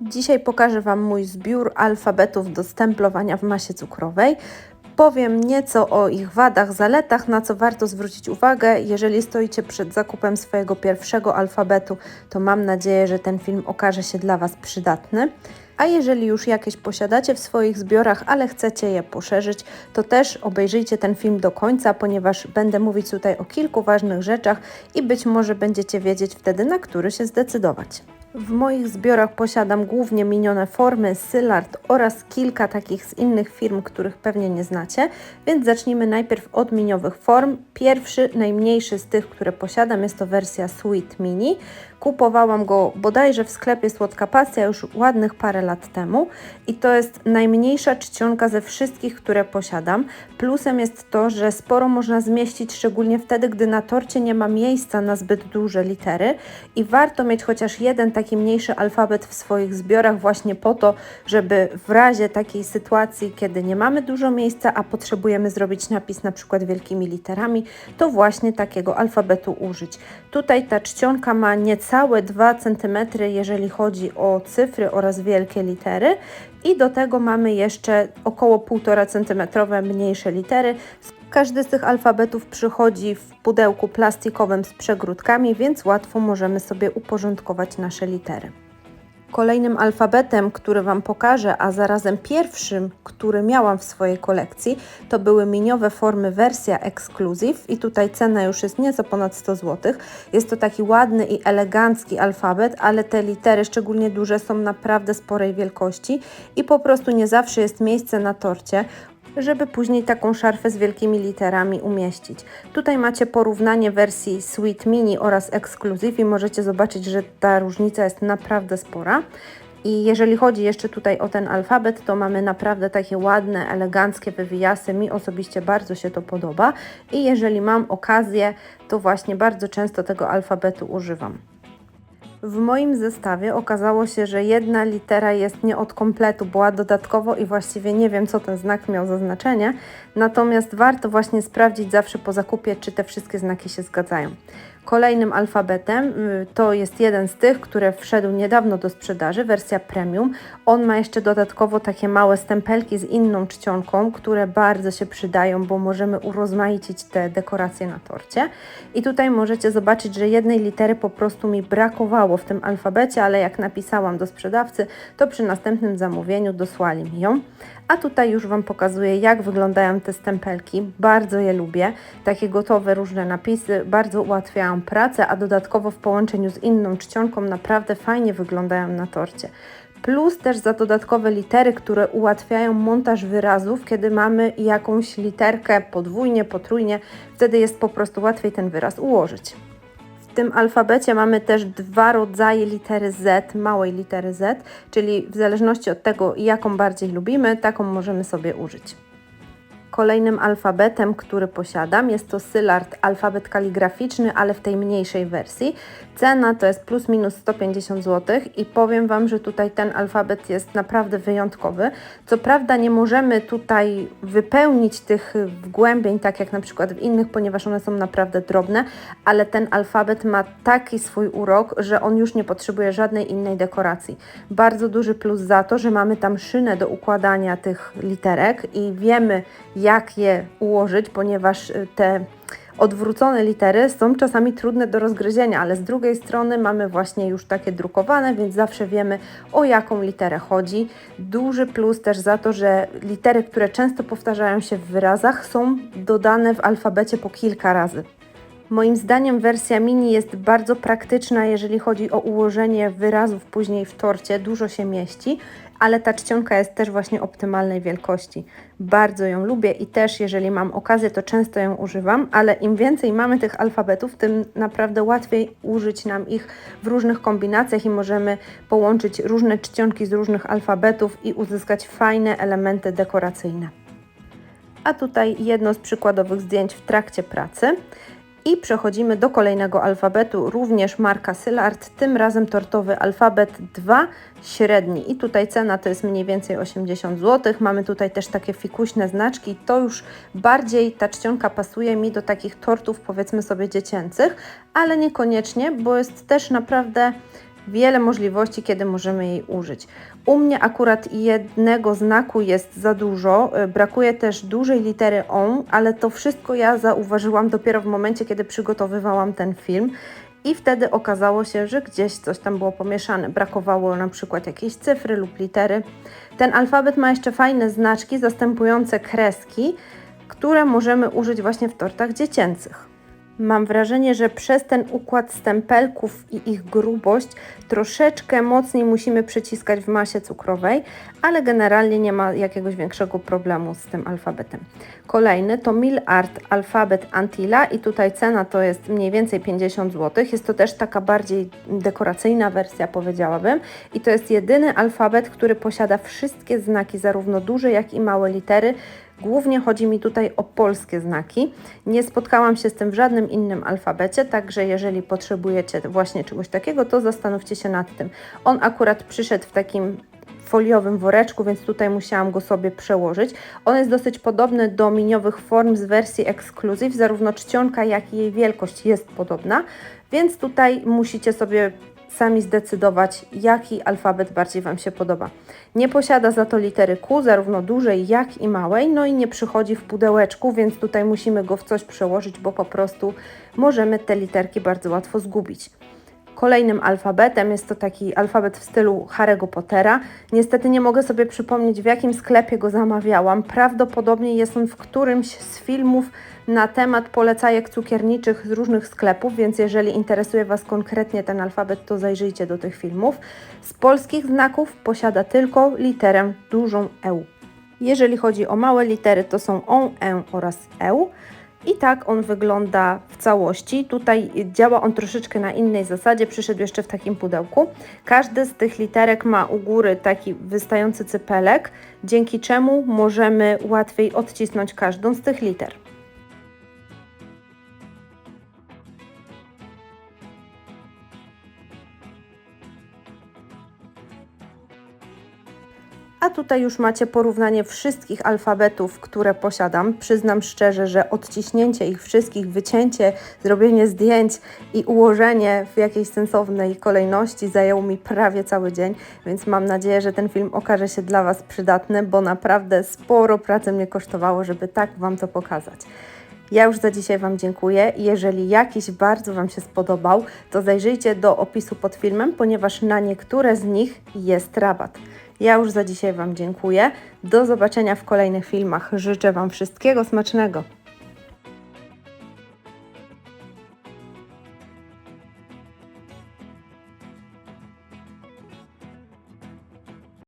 Dzisiaj pokażę Wam mój zbiór alfabetów do stemplowania w masie cukrowej. Powiem nieco o ich wadach, zaletach, na co warto zwrócić uwagę. Jeżeli stoicie przed zakupem swojego pierwszego alfabetu, to mam nadzieję, że ten film okaże się dla Was przydatny. A jeżeli już jakieś posiadacie w swoich zbiorach, ale chcecie je poszerzyć, to też obejrzyjcie ten film do końca, ponieważ będę mówić tutaj o kilku ważnych rzeczach i być może będziecie wiedzieć wtedy, na który się zdecydować. W moich zbiorach posiadam głównie minione formy, Sylard oraz kilka takich z innych firm, których pewnie nie znacie, więc zacznijmy najpierw od miniowych form. Pierwszy, najmniejszy z tych, które posiadam jest to wersja Sweet Mini. Kupowałam go bodajże w sklepie Słodka Pasja już ładnych parę lat temu i to jest najmniejsza czcionka ze wszystkich, które posiadam. Plusem jest to, że sporo można zmieścić, szczególnie wtedy, gdy na torcie nie ma miejsca na zbyt duże litery i warto mieć chociaż jeden taki mniejszy alfabet w swoich zbiorach właśnie po to, żeby w razie takiej sytuacji, kiedy nie mamy dużo miejsca, a potrzebujemy zrobić napis na przykład wielkimi literami, to właśnie takiego alfabetu użyć. Tutaj ta czcionka ma niecałe 2 cm, jeżeli chodzi o cyfry oraz wielkie litery i do tego mamy jeszcze około 1,5 cm mniejsze litery. Każdy z tych alfabetów przychodzi w pudełku plastikowym z przegródkami, więc łatwo możemy sobie uporządkować nasze litery. Kolejnym alfabetem, który Wam pokażę, a zarazem pierwszym, który miałam w swojej kolekcji, to były miniowe formy wersja Exclusive. I tutaj cena już jest nieco ponad 100 zł. Jest to taki ładny i elegancki alfabet, ale te litery, szczególnie duże, są naprawdę sporej wielkości. I po prostu nie zawsze jest miejsce na torcie żeby później taką szarfę z wielkimi literami umieścić. Tutaj macie porównanie wersji Sweet Mini oraz Exclusive i możecie zobaczyć, że ta różnica jest naprawdę spora. I jeżeli chodzi jeszcze tutaj o ten alfabet, to mamy naprawdę takie ładne, eleganckie wywijasy. Mi osobiście bardzo się to podoba i jeżeli mam okazję, to właśnie bardzo często tego alfabetu używam. W moim zestawie okazało się, że jedna litera jest nie od kompletu, była dodatkowo i właściwie nie wiem, co ten znak miał za znaczenie. Natomiast warto właśnie sprawdzić zawsze po zakupie, czy te wszystkie znaki się zgadzają. Kolejnym alfabetem y, to jest jeden z tych, które wszedł niedawno do sprzedaży, wersja premium. On ma jeszcze dodatkowo takie małe stempelki z inną czcionką, które bardzo się przydają, bo możemy urozmaicić te dekoracje na torcie. I tutaj możecie zobaczyć, że jednej litery po prostu mi brakowało w tym alfabecie, ale jak napisałam do sprzedawcy, to przy następnym zamówieniu dosłali mi ją. A tutaj już Wam pokazuję, jak wyglądają te stempelki. Bardzo je lubię. Takie gotowe różne napisy bardzo ułatwiają pracę, a dodatkowo w połączeniu z inną czcionką naprawdę fajnie wyglądają na torcie. Plus też za dodatkowe litery, które ułatwiają montaż wyrazów, kiedy mamy jakąś literkę podwójnie, potrójnie, wtedy jest po prostu łatwiej ten wyraz ułożyć. W tym alfabecie mamy też dwa rodzaje litery Z, małej litery Z, czyli w zależności od tego, jaką bardziej lubimy, taką możemy sobie użyć. Kolejnym alfabetem, który posiadam, jest to Sylard, alfabet kaligraficzny, ale w tej mniejszej wersji. Cena to jest plus minus 150 zł i powiem Wam, że tutaj ten alfabet jest naprawdę wyjątkowy. Co prawda nie możemy tutaj wypełnić tych wgłębień, tak jak na przykład w innych, ponieważ one są naprawdę drobne, ale ten alfabet ma taki swój urok, że on już nie potrzebuje żadnej innej dekoracji. Bardzo duży plus za to, że mamy tam szynę do układania tych literek i wiemy, jak je ułożyć, ponieważ y, te odwrócone litery są czasami trudne do rozgryzienia, ale z drugiej strony mamy właśnie już takie drukowane, więc zawsze wiemy o jaką literę chodzi. Duży plus też za to, że litery, które często powtarzają się w wyrazach, są dodane w alfabecie po kilka razy. Moim zdaniem wersja mini jest bardzo praktyczna, jeżeli chodzi o ułożenie wyrazów później w torcie, dużo się mieści, ale ta czcionka jest też właśnie optymalnej wielkości. Bardzo ją lubię i też jeżeli mam okazję, to często ją używam, ale im więcej mamy tych alfabetów, tym naprawdę łatwiej użyć nam ich w różnych kombinacjach i możemy połączyć różne czcionki z różnych alfabetów i uzyskać fajne elementy dekoracyjne. A tutaj jedno z przykładowych zdjęć w trakcie pracy. I przechodzimy do kolejnego alfabetu, również marka Sylart, tym razem tortowy alfabet 2, średni. I tutaj cena to jest mniej więcej 80 zł. Mamy tutaj też takie fikuśne znaczki. To już bardziej ta czcionka pasuje mi do takich tortów powiedzmy sobie dziecięcych, ale niekoniecznie, bo jest też naprawdę wiele możliwości, kiedy możemy jej użyć. U mnie akurat jednego znaku jest za dużo, y, brakuje też dużej litery on, ale to wszystko ja zauważyłam dopiero w momencie, kiedy przygotowywałam ten film. I wtedy okazało się, że gdzieś coś tam było pomieszane. Brakowało na przykład jakiejś cyfry lub litery. Ten alfabet ma jeszcze fajne znaczki zastępujące kreski, które możemy użyć właśnie w tortach dziecięcych. Mam wrażenie, że przez ten układ stempelków i ich grubość troszeczkę mocniej musimy przyciskać w masie cukrowej, ale generalnie nie ma jakiegoś większego problemu z tym alfabetem. Kolejny to Mil Art Alfabet Antilla i tutaj cena to jest mniej więcej 50 zł. Jest to też taka bardziej dekoracyjna wersja powiedziałabym i to jest jedyny alfabet, który posiada wszystkie znaki, zarówno duże jak i małe litery, Głównie chodzi mi tutaj o polskie znaki. Nie spotkałam się z tym w żadnym innym alfabecie, także jeżeli potrzebujecie właśnie czegoś takiego, to zastanówcie się nad tym. On akurat przyszedł w takim foliowym woreczku, więc tutaj musiałam go sobie przełożyć. On jest dosyć podobny do miniowych form z wersji Exclusive, zarówno czcionka, jak i jej wielkość jest podobna, więc tutaj musicie sobie sami zdecydować, jaki alfabet bardziej Wam się podoba. Nie posiada za to litery Q, zarówno dużej, jak i małej, no i nie przychodzi w pudełeczku, więc tutaj musimy go w coś przełożyć, bo po prostu możemy te literki bardzo łatwo zgubić. Kolejnym alfabetem jest to taki alfabet w stylu Harry'ego Pottera. Niestety nie mogę sobie przypomnieć, w jakim sklepie go zamawiałam. Prawdopodobnie jest on w którymś z filmów na temat polecajek cukierniczych z różnych sklepów, więc jeżeli interesuje Was konkretnie ten alfabet, to zajrzyjcie do tych filmów. Z polskich znaków posiada tylko literę dużą E. Jeżeli chodzi o małe litery, to są on, e oraz e. I tak on wygląda w całości. Tutaj działa on troszeczkę na innej zasadzie, przyszedł jeszcze w takim pudełku. Każdy z tych literek ma u góry taki wystający cypelek, dzięki czemu możemy łatwiej odcisnąć każdą z tych liter. A tutaj już macie porównanie wszystkich alfabetów, które posiadam. Przyznam szczerze, że odciśnięcie ich wszystkich, wycięcie, zrobienie zdjęć i ułożenie w jakiejś sensownej kolejności zajęło mi prawie cały dzień, więc mam nadzieję, że ten film okaże się dla Was przydatny, bo naprawdę sporo pracy mnie kosztowało, żeby tak Wam to pokazać. Ja już za dzisiaj Wam dziękuję. Jeżeli jakiś bardzo Wam się spodobał, to zajrzyjcie do opisu pod filmem, ponieważ na niektóre z nich jest rabat. Ja już za dzisiaj Wam dziękuję. Do zobaczenia w kolejnych filmach. Życzę Wam wszystkiego smacznego.